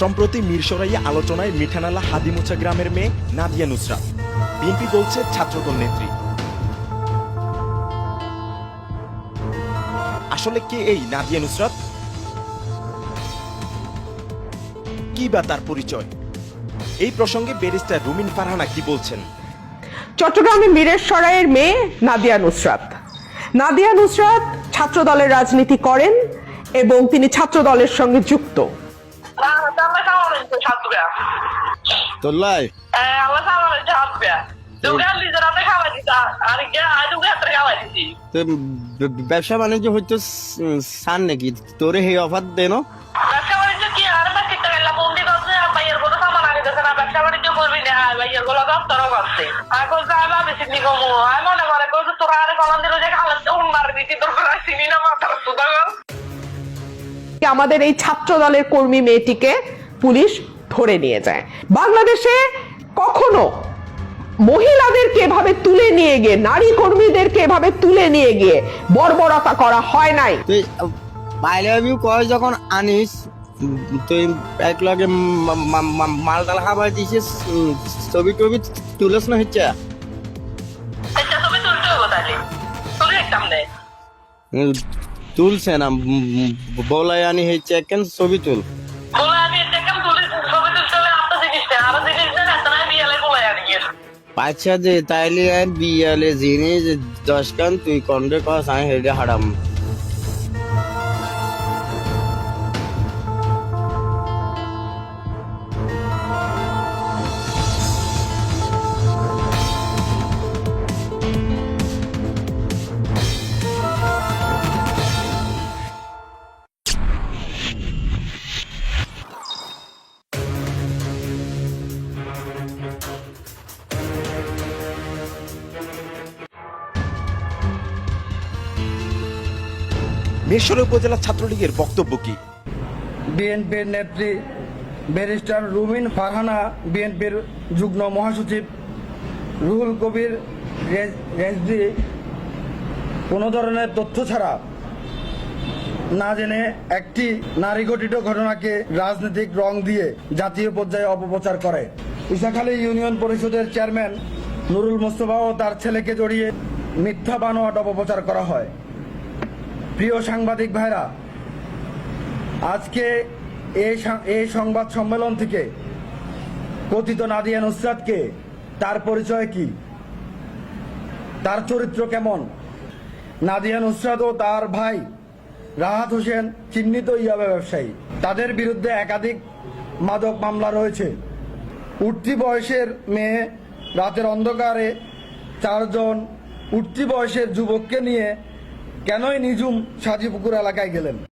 সম্প্রতি মিরসরাইয়ে আলোচনায় মিঠানালা হাদিমুছা গ্রামের মেয়ে নাদিয়া নুসরাত। বিএনপি বলছে ছাত্রদল নেত্রী। আসলে কে এই নাদিয়া নুসরাত? কি বা তার পরিচয়? এই প্রসঙ্গে ব্যারিস্টার রুমিন ফারহানা কি বলছেন? চট্টগ্রামে মীরের সরাইয়ের মেয়ে নাদিয়া নুসরাত। নাদিয়া নুসরাত ছাত্র দলের রাজনীতি করেন এবং তিনি ছাত্র দলের সঙ্গে যুক্ত। Itu satu ya. তোল্লাই apa sama itu satu ya. Juga di sana teh kawan kita. Hari dia ada juga terkawan di sini. তো ব- ব্যবসা বাণিজ্য হয়তো সান নাকি তোরে সেই অফার দেন মনে আমাদের এই ছাত্র দলের কর্মী মেয়েটিকে পুলিশ ধরে নিয়ে যায়। বাংলাদেশে কখনো মহিলাদেরকে এভাবে তুলে নিয়ে গিয়ে নারী কর্মীদেরকে এভাবে তুলে নিয়ে গিয়ে বর্বরতা করা হয় নাই? তুই আই লাভ ইউ কয় যখন আনিস তুই এক লগে মাল টাল খাবার দিছিস ছবি টবি তুলস না হচ্ছে? তুলছে না বলাই আনি হচ্ছে কেন ছবি তুল? আচ্ছা যে তাইলে বিয়ালে জিনিস দশ কান তুই কন্ডে কস আমি হেডে হারাম। মিরসরাই উপজেলা ছাত্রলীগের বক্তব্য কি? বিএনপির নেত্রী ব্যারিস্টার রুমিন ফারহানা বিএনপির যুগ্ম মহাসচিব রুহুল কবির, রেজ- রেজভি কোনো ধরনের তথ্য ছাড়া না জেনে একটি নারী ঘটিত ঘটনাকে রাজনৈতিক রং দিয়ে জাতীয় পর্যায়ে অপপ্রচার করে। ইসাখালী ইউনিয়ন পরিষদের চেয়ারম্যান নুরুল মোস্তফা ও তার ছেলেকে জড়িয়ে মিথ্যা বানোয়াট অপপ্রচার করা হয়। প্রিয় সাংবাদিক ভাইরা, আজকে এই সংবাদ সম্মেলন থেকে কথিত নাদিয়া নুসরাতকে তার পরিচয় কি? তার চরিত্র কেমন? নাদিয়া নুসরাত ও তার ভাই রাহাত হোসেন চিহ্নিত ইয়াবা ব্যবসায়ী। তাদের বিরুদ্ধে একাধিক মাদক মামলা রয়েছে। উঠতি বয়সের মেয়ে রাতের অন্ধকারে চারজন উঠতি বয়সের যুবককে নিয়ে কেনই নিজুম সাজিপুকুর এলাকায় গেলেন?